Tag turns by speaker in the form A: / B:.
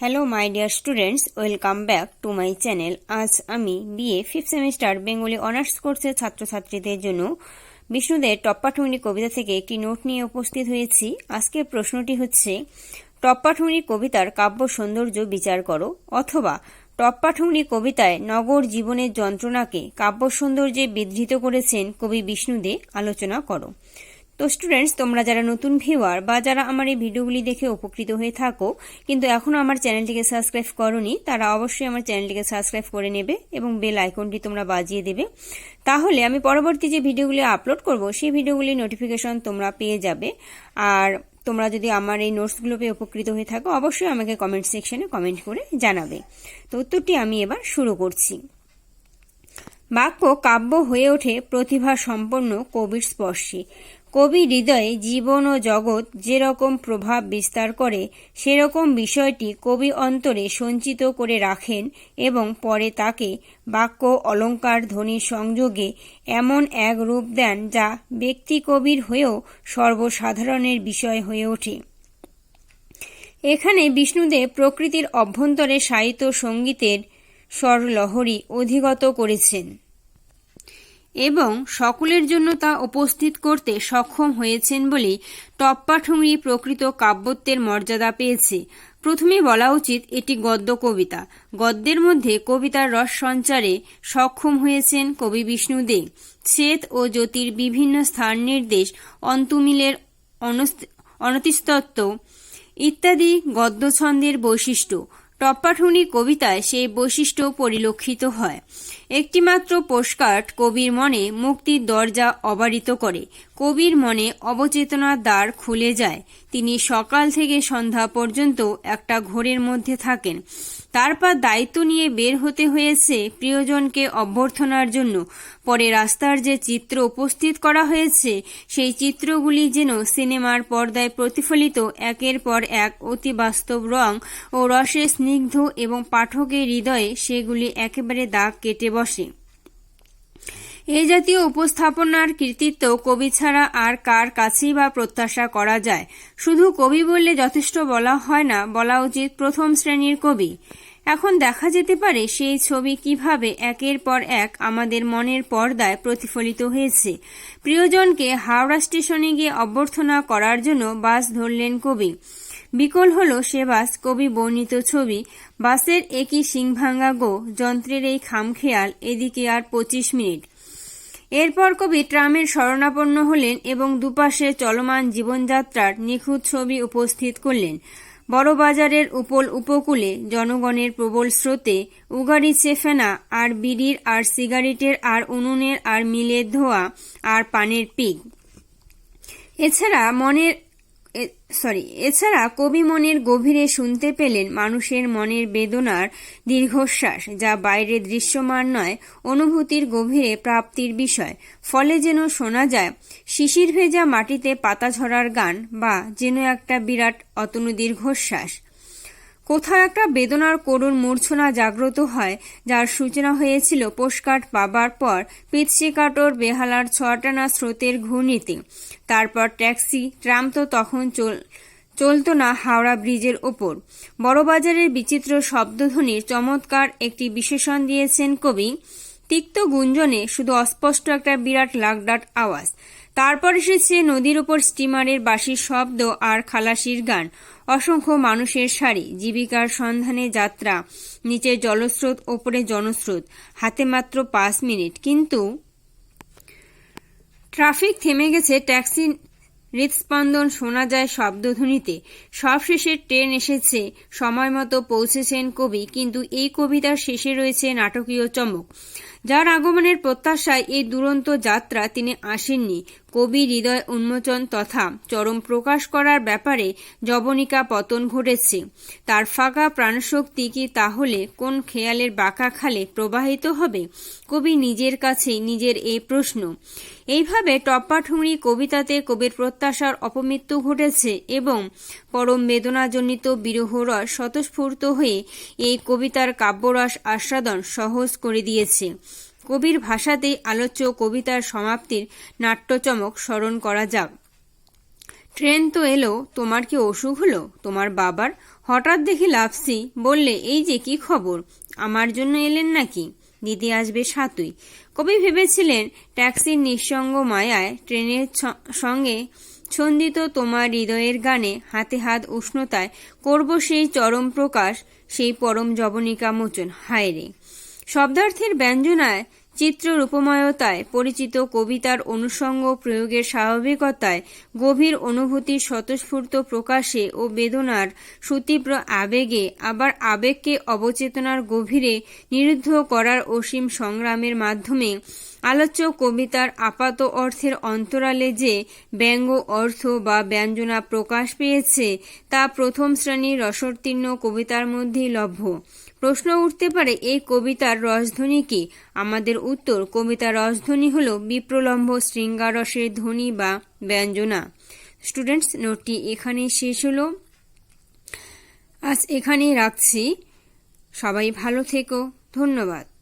A: Hello my dear students welcome back to my channel আজ আমি BA fifth semester Bengali honours কোর্সের ছাত্রছাত্রীদের জন্য বিষ্ণুদের টপ্পাঠুমনি কবিতা থেকে একটি নোট নিয়ে উপস্থিত হয়েছি। আজকের প্রশ্নটি হচ্ছে টপ্পাঠুমনি কবিতার কাব্য সৌন্দর্য বিচার করো অথবা টপ্পাঠুমনি কবিতায় নগর জীবনের যন্ত্রণাকে কাব্য সৌন্দর্যে বিধৃত করেছেন কবি বিষ্ণুদে আলোচনা করো। তো স্টুডেন্টস তোমরা যারা নতুন ভিউয়ার বা যারা আমার এই ভিডিওগুলি দেখে উপকৃত হয়ে থাকো, কিন্তু এখনও আমার চ্যানেলটিকে সাবস্ক্রাইব করনি, তারা অবশ্যই আমার চ্যানেলটিকে সাবস্ক্রাইব করে নেবে এবং বেল আইকনটি তোমরা বাজিয়ে দেবে। তাহলে আমি পরবর্তী যে ভিডিওগুলি আপলোড করব, সেই ভিডিওগুলির নোটিফিকেশন তোমরা পেয়ে যাবে। আর তোমরা যদি আমার এই নোটসগুলো পেয়ে উপকৃত হয়ে থাকো, অবশ্যই আমাকে কমেন্ট সেকশনে কমেন্ট করে জানাবে। তো উত্তরটি আমি এবার শুরু করছি। বাক্য কাব্য হয়ে ওঠে প্রতিভা সম্পন্ন কবির স্পর্শে। কবি হৃদয়ে জীবন ও জগৎ যেরকম প্রভাব বিস্তার করে, সেরকম বিষয়টি কবি অন্তরে সঞ্চিত করে রাখেন এবং পরে তাকে বাক্য অলঙ্কার ধ্বনির সংযোগে এমন এক রূপ দেন যা ব্যক্তি কবির হয়েও সর্বসাধারণের বিষয় হয়ে ওঠে। এখানে বিষ্ণুদেব প্রকৃতির অভ্যন্তরে সাহিত্য সঙ্গীতের স্বরলহরী অধিগত করেছেন। এবং সকলের জন্য তা উপস্থিত করতে সক্ষম হয়েছেন বলেই টপ্পাঠুংরি প্রকৃত কাব্যত্বের মর্যাদা পেয়েছে। প্রথমে বলা উচিত এটি গদ্য কবিতা। গদ্যের মধ্যে কবিতার রস সঞ্চারে সক্ষম হয়েছেন কবি বিষ্ণু দে। শ্বেত ও জ্যোতির বিভিন্ন স্থান নির্দেশ, অন্তুমিলের অনতিস্তত্ব ইত্যাদি গদ্য ছন্দের বৈশিষ্ট্য। টপ্পাঠুনি কবিতায় সেই বৈশিষ্ট্য পরিলক্ষিত হয়। একটিমাত্র পোস্টকার্ড কবির মনে মুক্তির দরজা অবারিত করে। কবির মনে অবচেতনার দ্বার খুলে যায়। তিনি সকাল থেকে সন্ধ্যা পর্যন্ত একটা ঘোরের মধ্যে থাকেন। তারপর দায়িত্ব নিয়ে বের হতে হয়েছে প্রিয়জনকে অভ্যর্থনার জন্য। পরে রাস্তার যে চিত্র উপস্থিত করা হয়েছে, সেই চিত্রগুলি যেন সিনেমার পর্দায় প্রতিফলিত একের পর এক অতি বাস্তব রং ও রসে স্নিগ্ধ এবং পাঠকের হৃদয়ে সেগুলি একেবারে দাগ কেটে বসে। এই জাতীয় উপস্থাপনার কৃতিত্ব কবি ছাড়া আর কার কাছেই বা প্রত্যাশা করা যায়? শুধু কবি বললে যথেষ্ট বলা হয় না বলা উচিত প্রথম শ্রেণির কবি। এখন দেখা যেতে পারে সেই ছবি কীভাবে একের পর এক আমাদের মনের পর্দায় প্রতিফলিত হয়েছে। প্রিয়জনকে হাওড়া স্টেশনে গিয়ে অভ্যর্থনা করার জন্য বাস ধরলেন কবি। বিকল হল সে বাস, কবি বর্ণিত ছবি। বাসের একই সিংভাঙ্গা গো, যন্ত্রের এই খামখেয়াল, এদিকে আর পঁচিশ মিনিট। এরপর কবি ট্রামের শরণাপন্ন হলেন এবং দুপাশে চলমান জীবনযাত্রার নিখুঁত ছবি উপস্থিত করলেন। বড়বাজারের উপল উপকূলে জনগণের প্রবল স্রোতে উগাড়ি চেফেনা আর বিড়ির আর সিগারেটের আর উনুনের আর মিলের ধোয়া আর পানের পিক এছাড়া মনের সরি এছাড়া কবি মনের গভীরে শুনতে পেলেন মানুষের মনের বেদনার দীর্ঘশ্বাস, যা বাইরে দৃশ্যমান নয়, অনুভূতির গভীরে প্রাপ্তির বিষয়। ফলে যেন শোনা যায়, শিশির ভেজা মাটিতে পাতা ঝরার গান বা যেন একটা বিরাট অতনু দীর্ঘশ্বাস। কোথাও একটা বেদনার করুণ মূর্ছনা জাগ্রত হয়, যার সূচনা হয়েছিল পোস্টকার্ড পাবার পর পিৎসি কাটোর বেহালার ছটানা স্রোতের ঘূর্ণিতে। তারপর ট্যাক্সি, ট্রাম তো তখন চল, চলত না হাওড়া ব্রিজের ওপর। বড়বাজারের বিচিত্র শব্দধ্বনির চমৎকার একটি বিশেষণ দিয়েছেন কবি। তিক্ত গুঞ্জনে শুধু অস্পষ্ট একটা বিরাট লাগডাট আওয়াজ। তারপর এসেছে নদীর ওপর স্টিমারের বাঁশির শব্দ আর খালাসির গান। অসংখ্য মানুষের সারি, জীবিকার সন্ধানে যাত্রা, নিচে জলস্রোত, ওপরে জনস্রোত, হাতে মাত্র পাঁচ মিনিট। কিন্তু ট্রাফিক থেমে গেছে ট্যাক্সি হৃদস্পন্দন শোনা যায় শব্দধ্বনিতে। সবশেষে ট্রেন এসেছে, সময় মতো পৌঁছেছেন কবি, কিন্তু এই কবিতার শেষে রয়েছে নাটকীয় চমক। যার আগমনের প্রত্যাশায় এই দুরন্ত যাত্রা তিনি আসেননি। কবি হৃদয় উন্মোচন তথা চরম প্রকাশ করার ব্যাপারে জবনিকা পতন ঘটেছে। তার ফাঁকা প্রাণশক্তি কি তাহলে কোন খেয়ালের বাঁকা খালে প্রবাহিত হবে? কবি নিজের কাছে নিজের এই প্রশ্ন। এইভাবে টপ্পাঠুংরি কবিতাতে কবির প্রত্যাশার অপমৃত্যু ঘটেছে এবং পরম বেদনাজনিত বিরহরস স্বতঃস্ফূর্ত হয়ে এই কবিতার কাব্যরস আস্বাদন সহজ করে দিয়েছে। কবির ভাষাতেই আলোচ্য কবিতার সমাপ্তির নাট্যচমক স্মরণ করা যাক। ট্রেন তো এলো, তোমার কি অসুখ হলো? তোমার বাবার? হঠাৎ দেখে লাপসি বললে, এই যে কি খবর? আমার জন্য এলেন নাকি? দিদি আসবে সাতুই। কবি ভেবেছিলেন, ট্যাক্সির নিঃসঙ্গ মায়ায় ট্রেনের সঙ্গে ছন্দিত তোমার হৃদয়ের গানে হাতে হাত উষ্ণতায় করব সেই চরম প্রকাশ, সেই পরম জবনিকা মোচন হায় রে! শব্দার্থের ব্যঞ্জনায় চিত্র রূপময়তায় পরিচিত কবিতার অনুষঙ্গ প্রয়োগের স্বাভাবিকতায় গভীর অনুভূতির স্বতঃস্ফূর্ত প্রকাশে ও বেদনার সুতীব্র আবেগে আবার আবেগকে অবচেতনার গভীরে নিরুদ্ধ করার অসীম সংগ্রামের মাধ্যমে আলোচ্য কবিতার আপাত অর্থের অন্তরালে যে ব্যঙ্গ অর্থ বা ব্যঞ্জনা প্রকাশ পেয়েছে, তা প্রথম শ্রেণির রসোত্তীর্ণ কবিতার মধ্যেই লভ্য। প্রশ্ন উঠতে পারে এই কবিতার রসধ্বনি কি? আমাদের উত্তর, কবিতার রসধ্বনি হল বিপ্রলম্ব শৃঙ্গারসের ধ্বনি বা ব্যঞ্জনা। স্টুডেন্টস নোটটি এখানেই শেষ হলো। আজ এখানেই রাখছি। সবাই ভালো থেকো। ধন্যবাদ।